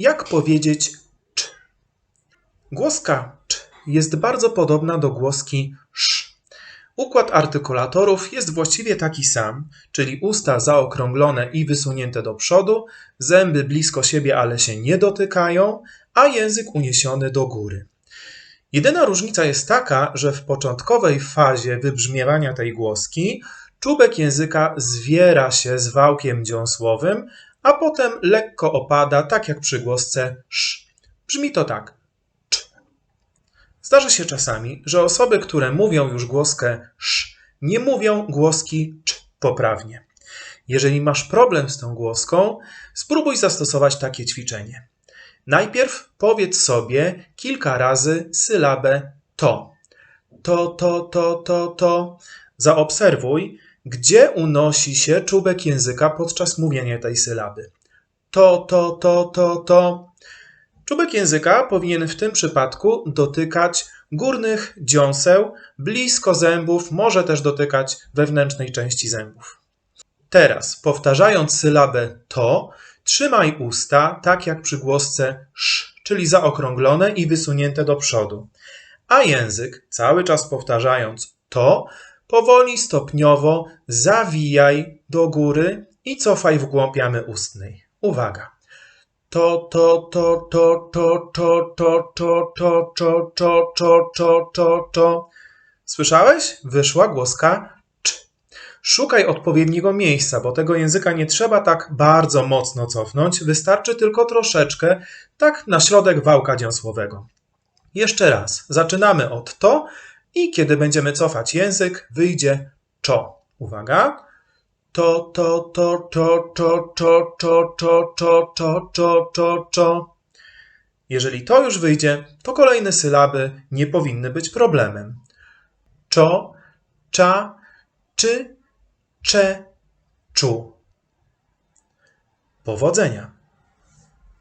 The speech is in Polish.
Jak powiedzieć cz? Głoska cz jest bardzo podobna do głoski sz. Układ artykulatorów jest właściwie taki sam, czyli usta zaokrąglone i wysunięte do przodu, zęby blisko siebie, ale się nie dotykają, a język uniesiony do góry. Jedyna różnica jest taka, że w początkowej fazie wybrzmiewania tej głoski czubek języka zwiera się z wałkiem dziąsłowym, a potem lekko opada, tak jak przy głosce sz. Brzmi to tak. Cz. Zdarza się czasami, że osoby, które mówią już głoskę sz, nie mówią głoski cz poprawnie. Jeżeli masz problem z tą głoską, spróbuj zastosować takie ćwiczenie. Najpierw powiedz sobie kilka razy sylabę to. To, to, to, to, to. Zaobserwuj, gdzie unosi się czubek języka podczas mówienia tej sylaby. To, to, to, to, to. Czubek języka powinien w tym przypadku dotykać górnych dziąseł, blisko zębów, może też dotykać wewnętrznej części zębów. Teraz, powtarzając sylabę to, trzymaj usta tak jak przy głosce sz, czyli zaokrąglone i wysunięte do przodu. A język, cały czas powtarzając to, powoli, stopniowo zawijaj do góry i cofaj w głąb jamy ustnej. Uwaga. To, to, to, to, to, to, to, to, to, to, to, to, to, to, to. Słyszałeś? Wyszła głoska. Szukaj odpowiedniego miejsca, bo tego języka nie trzeba tak bardzo mocno cofnąć, wystarczy tylko troszeczkę, tak na środek wałka dziąsłowego. Jeszcze raz, zaczynamy od to i kiedy będziemy cofać język, wyjdzie czo. Uwaga. To, to, to, to, to, to, to, to, to, to, to, to, to. Jeżeli to już wyjdzie, to kolejne sylaby nie powinny być problemem. Czo, cza, czy, cze, czu. Powodzenia!